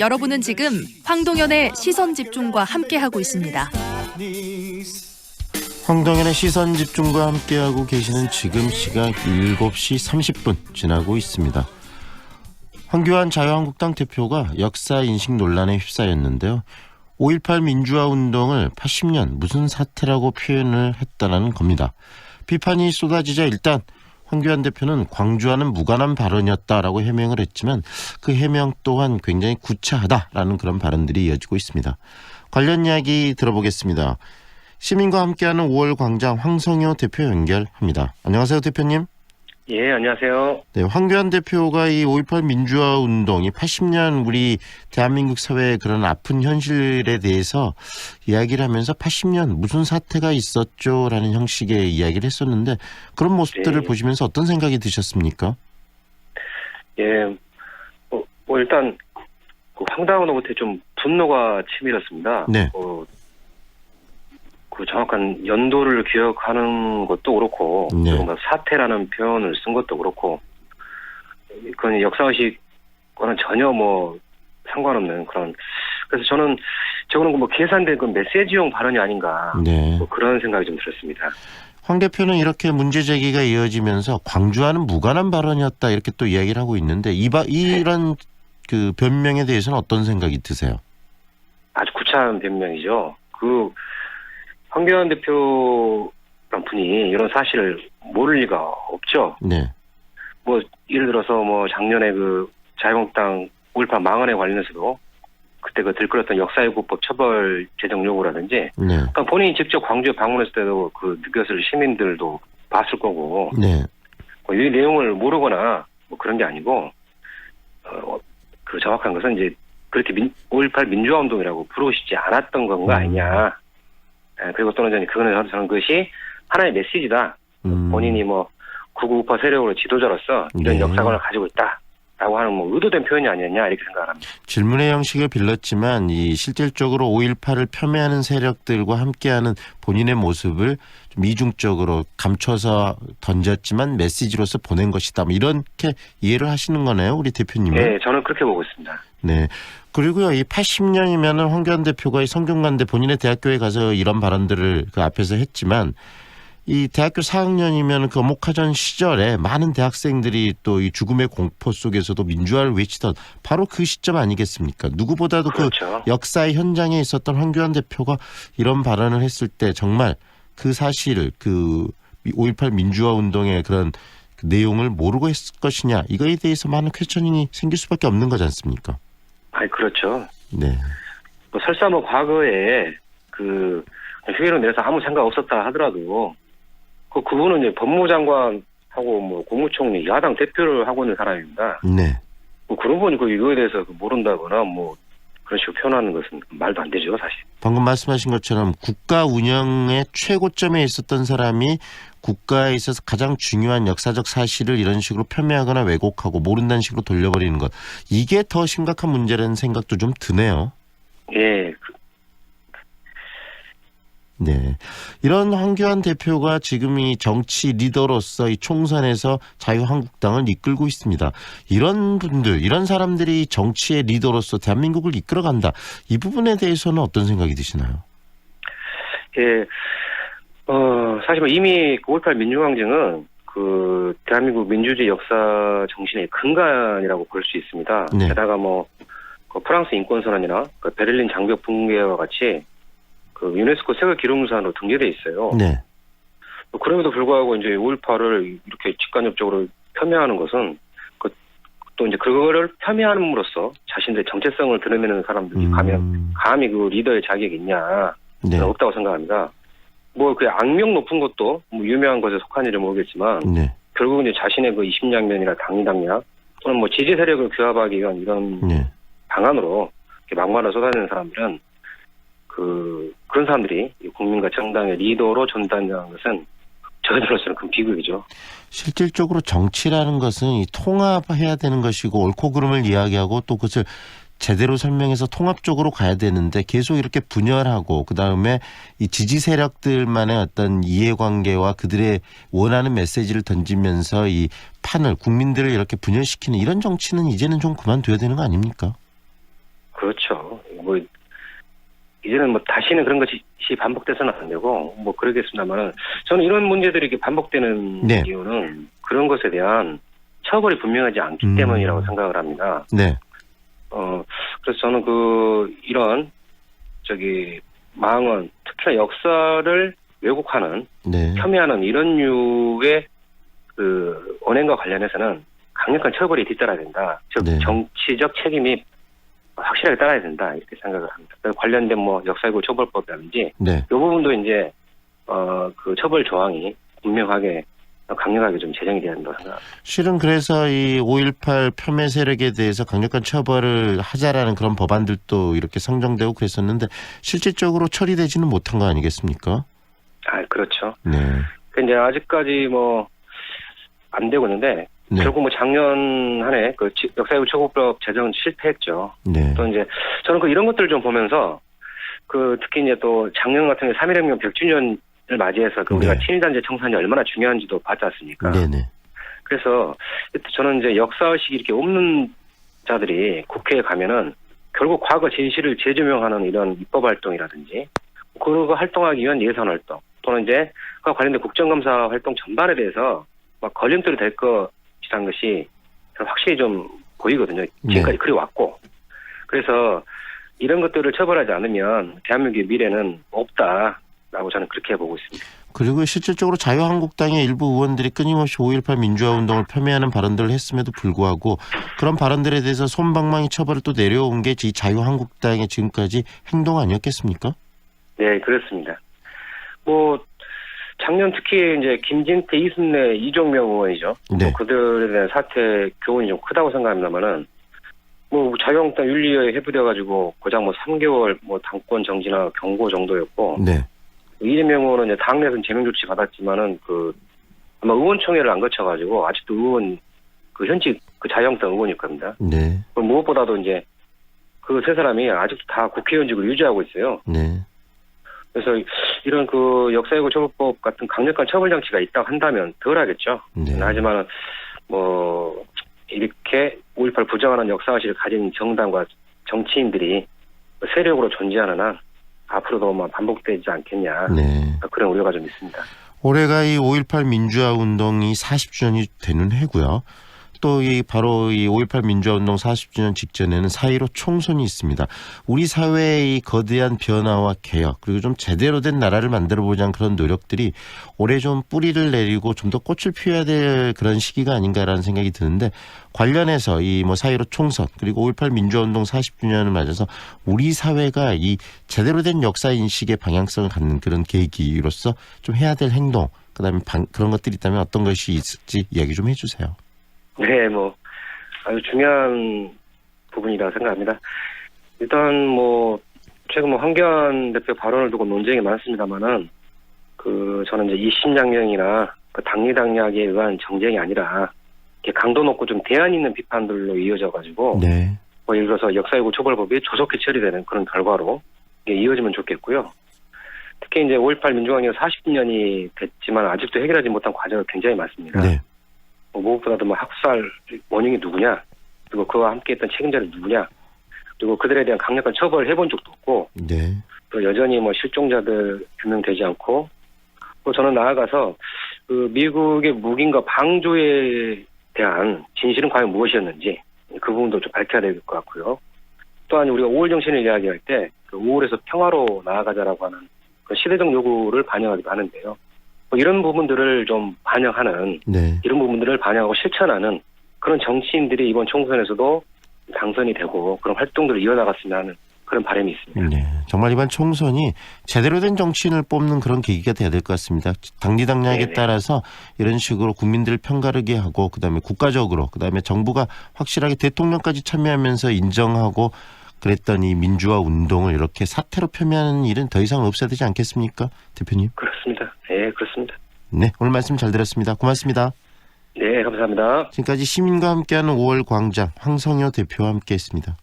여러분은 지금 황동현의 시선 집중과 함께하고 있습니다. 황동현의 시선 집중과 함께하고 계시는 지금 시각 7시 30분 지나고 있습니다. 황교안 자유한국당 대표가 역사 인식 논란에 휩싸였는데요. 5.18 민주화 운동을 80년 무슨 사태라고 표현을 했다는 겁니다. 비판이 쏟아지자 일단 황교안 대표는 광주와는 무관한 발언이었다라고 해명을 했지만 그 해명 또한 굉장히 구차하다라는 그런 발언들이 이어지고 있습니다. 관련 이야기 들어보겠습니다. 시민과 함께하는 5월 광장 황성효 대표 연결합니다. 안녕하세요, 대표님. 예, 안녕하세요. 네, 황교안 대표가 이 5.18 민주화 운동이 80년 우리 대한민국 사회의 그런 아픈 현실에 대해서 이야기를 하면서 80년 무슨 사태가 있었죠라는 형식의 이야기를 했었는데 그런 모습들을 네. 보시면서 어떤 생각이 드셨습니까? 예, 뭐, 뭐 일단 그 황당으로부터 좀 분노가 치밀었습니다. 네. 그, 그 정확한 연도를 기억하는 것도 그렇고, 네. 뭐 사태라는 표현을 쓴 것도 그렇고, 그건 역사의식과는 전혀 뭐 상관없는 그런. 그래서 저는 저거는 뭐 계산된 그 메시지용 발언이 아닌가. 네. 뭐 그런 생각이 좀 들었습니다. 황 대표는 이렇게 문제 제기가 이어지면서 광주와는 무관한 발언이었다 이렇게 또 이야기를 하고 있는데 이바, 이런 그 변명에 대해서는 어떤 생각이 드세요? 아주 구차한 변명이죠. 그 황교안 대표란 분이 이런 사실을 모를 리가 없죠. 네. 뭐 예를 들어서 뭐 작년에 그 자유한국당 5.18 망언에 관련해서도 그때 그 들끓었던 역사유구법 처벌 제정 요구라든지 네. 그러니까 본인이 직접 광주에 방문했을 때도 그 느꼈을 시민들도 봤을 거고 네. 뭐 이 내용을 모르거나 뭐 그런 게 아니고 어, 그 정확한 것은 이제 그렇게 민, 5.18 민주화 운동이라고 부르시지 않았던 건가 음. 아니냐. 예, 그리고 또는 저는 그거는 저는 그것이 하나의 메시지다. 음. 본인이 뭐 구구우파 세력으로 지도자로서 이런 네. 역사관을 가지고 있다 라고 하는 뭐 의도된 표현이 아니었냐 이렇게 생각합니다. 질문의 형식을 빌렸지만 이 실질적으로 5.18을 폄훼하는 세력들과 함께하는 본인의 모습을 좀 이중적으로 감춰서 던졌지만 메시지로서 보낸 것이다. 뭐 이렇게 이해를 하시는 거네요, 우리 대표님은. 네, 저는 그렇게 보고 있습니다. 네. 그리고요, 이 80년이면은 황교안 대표가 이 성균관대 본인의 대학교에 가서 이런 발언들을 그 앞에서 했지만 이 대학교 4학년이면 그 목화전 시절에 많은 대학생들이 또 이 죽음의 공포 속에서도 민주화를 외치던 바로 그 시점 아니겠습니까? 누구보다도 그 그렇죠. 역사의 현장에 있었던 황교안 대표가 이런 발언을 했을 때 정말 그 사실 그5.18 민주화 운동의 그런 그 내용을 모르고 했을 것이냐 이거에 대해서 많은 퀘스천이 생길 수밖에 없는 거지 않습니까? 아니 그렇죠. 네. 뭐 설사 뭐 과거에 그 휴일을 내서 아무 생각 없었다 하더라도 그 그분은 이제 법무장관하고 뭐 국무총리 야당 대표를 하고 있는 사람입니다. 네. 뭐 그런 분이 그 이거에 대해서 그 모른다거나 뭐 그런 식으로 표현하는 것은 말도 안 되죠 사실. 방금 말씀하신 것처럼 국가 운영의 최고점에 있었던 사람이 국가에 있어서 가장 중요한 역사적 사실을 이런 식으로 폄훼하거나 왜곡하고 모른다는 식으로 돌려버리는 것 이게 더 심각한 문제라는 생각도 좀 드네요. 예, 그- 네. 이런 황교안 대표가 지금 이 정치 리더로서 이 총선에서 자유한국당을 이끌고 있습니다. 이런 분들, 이런 사람들이 정치의 리더로서 대한민국을 이끌어간다. 이 부분에 대해서는 어떤 생각이 드시나요? 예, 어, 사실 뭐 이미 5.18 민주항쟁은 그 대한민국 민주주의 역사 정신의 근간이라고 볼 수 있습니다. 네. 게다가 뭐 그 프랑스 인권선언이나 그 베를린 장벽 붕괴와 같이 그 유네스코 세계 기록유산으로 등재돼 있어요. 네. 뭐 그럼에도 불구하고 이제 5.18을 이렇게 직간접적으로 폄훼하는 것은 그, 또 이제 그거를 폄훼함으로써 자신들의 정체성을 드러내는 사람들이 감히, 음, 감히 그 리더의 자격이 있냐. 네. 없다고 생각합니다. 뭐 그 악명 높은 것도 뭐 유명한 것에 속한지는 모르겠지만 네. 결국 결국은 이제 자신의 그 입심양면이나 당리당략 또는 뭐 지지 세력을 규합하기 위한 이런 네. 방안으로 막말을 쏟아내는 사람들은 그 그런 사람들이 이 국민과 정당의 리더로 전단하는 것은 저희들로서는 큰 비극이죠. 실질적으로 정치라는 것은 이 통합해야 되는 것이고 옳고 그름을 이야기하고 또 그것을 제대로 설명해서 통합적으로 가야 되는데 계속 이렇게 분열하고 그다음에 이 지지 세력들만의 어떤 이해관계와 그들의 원하는 메시지를 던지면서 이 판을 국민들을 이렇게 분열시키는 이런 정치는 이제는 좀 그만둬야 되는 거 아닙니까? 그렇죠. 뭐 이제는 뭐 다시는 그런 것이 반복돼서는 안 되고 뭐 그러겠습니다만은 저는 이런 문제들이 이렇게 반복되는 네. 이유는 그런 것에 대한 처벌이 분명하지 않기 음. 때문이라고 생각을 합니다. 네. 어 그래서 저는 그 이런 저기 망언 특히나 역사를 왜곡하는 네. 폄훼하는 이런 류의 그 언행과 관련해서는 강력한 처벌이 뒤따라야 된다. 즉 네. 정치적 책임이 확실하게 따라야 된다 이렇게 생각을 합니다. 관련된 뭐 역사이고 처벌법이라든지 네. 이 부분도 이제 어 그 처벌 조항이 분명하게 강력하게 좀 제정이 돼야 된다고 생각합니다. 실은 그래서 이 5.18 폄훼 세력에 대해서 강력한 처벌을 하자라는 그런 법안들도 이렇게 상정되고 그랬었는데 실질적으로 처리되지는 못한 거 아니겠습니까? 아 그렇죠. 네. 그 이제 아직까지 뭐 안 되고 있는데 네. 결국 뭐 작년 한 해 그 역사이고 처벌법 제정은 실패했죠. 네. 또 이제 저는 그 이런 것들을 좀 보면서 그 특히 이제 또 작년 같은 경우 3.1혁명 100주년을 맞이해서 그 우리가 네. 친일단체 청산이 얼마나 중요한지도 봤지 않습니까? 네네. 그래서 그래서 저는 이제 역사의식이 이렇게 없는 자들이 국회에 가면은 결국 과거 진실을 재조명하는 이런 입법 활동이라든지 그거 활동하기 위한 예산 활동 또는 이제 그와 관련된 국정감사 활동 전반에 대해서 막 걸림돌이 될것 이라는 것이 확실히 좀 보이거든요. 지금까지 그리 왔고 그래서 이런 것들을 처벌하지 않으면 대한민국의 미래는 없다라고 저는 그렇게 보고 있습니다. 그리고 실질적으로 자유한국당의 일부 의원들이 끊임없이 5.18 민주화 운동을 폄훼하는 발언들을 했음에도 불구하고 그런 발언들에 대해서 손방망이 처벌을 또 내려온 게 이 자유한국당의 지금까지 행동 아니었겠습니까? 네, 그렇습니다. 뭐 작년 특히 이제 김진태, 이순례, 이종명 의원이죠. 네. 뭐 그들에 대한 사태 교훈이 좀 크다고 생각합니다만은 뭐 자유한국당 윤리위에 회부돼 가지고 고작 뭐 3개월 뭐 당권 정지나 경고 정도였고 네. 이재명 의원은 이제 당내에서는 제명 조치 받았지만은 그 아마 의원총회를 안 거쳐가지고 아직도 의원 그 현직 그 자유한국당 의원일 겁니다. 네. 그 무엇보다도 이제 그 세 사람이 아직도 다 국회의원직을 유지하고 있어요. 네. 그래서 이런 그 역사유고 처벌법 같은 강력한 처벌 장치가 있다고 한다면 덜 하겠죠. 네. 하지만 뭐 이렇게 5.18 부정하는 역사의식을 가진 정당과 정치인들이 세력으로 존재하는 한 앞으로도 뭐 반복되지 않겠냐 네. 그런 우려가 좀 있습니다. 올해가 이 5.18 민주화 운동이 40주년이 되는 해고요. 또 이 바로 이 5.18 민주화 운동 40주년 직전에는 4.15 총선이 있습니다. 우리 사회의 이 거대한 변화와 개혁 그리고 좀 제대로 된 나라를 만들어 보자는 그런 노력들이 올해 좀 뿌리를 내리고 좀 더 꽃을 피워야 될 그런 시기가 아닌가라는 생각이 드는데 관련해서 이 뭐 4.15 총선 그리고 5.18 민주화 운동 40주년을 맞아서 우리 사회가 이 제대로 된 역사 인식의 방향성을 갖는 그런 계기로서 좀 해야 될 행동 그다음에 방- 그런 것들이 있다면 어떤 것이 있을지 이야기 좀 해주세요. 네, 뭐 아주 중요한 부분이라고 생각합니다. 일단 뭐 최근 뭐 황교안 대표 발언을 두고 논쟁이 많습니다만은 그 저는 이제 이신장령이나 그 당리당략에 의한 정쟁이 아니라 이렇게 강도 높고 좀 대안 있는 비판들로 이어져 가지고 네, 뭐 예를 들어서 역사유고 처벌법이 조속히 처리되는 그런 결과로 이게 이어지면 좋겠고요. 특히 이제 5.18 민주화운동 40주년이 됐지만 아직도 해결하지 못한 과제가 굉장히 많습니다. 네, 뭐 무엇보다도 뭐 학살 원인이 누구냐, 그리고 그와 함께했던 책임자는 누구냐, 그리고 그들에 대한 강력한 처벌을 해본 적도 없고, 네, 또 여전히 뭐 실종자들 규명되지 않고, 또 저는 나아가서 그 미국의 무기인가 방조에 대한 진실은 과연 무엇이었는지 그 부분도 좀 밝혀야 될 것 같고요. 또한 우리가 5월 정신을 이야기할 때그 5월에서 평화로 나아가자라고 하는 그 시대적 요구를 반영하기도 하는데요. 뭐 이런 부분들을 좀 반영하는 네. 이런 부분들을 반영하고 실천하는 그런 정치인들이 이번 총선에서도 당선이 되고 그런 활동들을 이어나갔으면 하는 그런 바람이 있습니다. 네, 정말 이번 총선이 제대로 된 정치인을 뽑는 그런 계기가 돼야 될 것 같습니다. 당리당략에 네네. 따라서 이런 식으로 국민들을 편가르게 하고 그다음에 국가적으로 그다음에 정부가 확실하게 대통령까지 참여하면서 인정하고 그랬던 이 민주화 운동을 이렇게 사태로 폄훼하는 일은 더 이상 없어야 되지 않겠습니까, 대표님? 그렇습니다. 네, 그렇습니다. 네, 오늘 말씀 잘 들었습니다. 고맙습니다. 네, 감사합니다. 지금까지 시민과 함께하는 5월 광장 황성효 대표와 함께했습니다.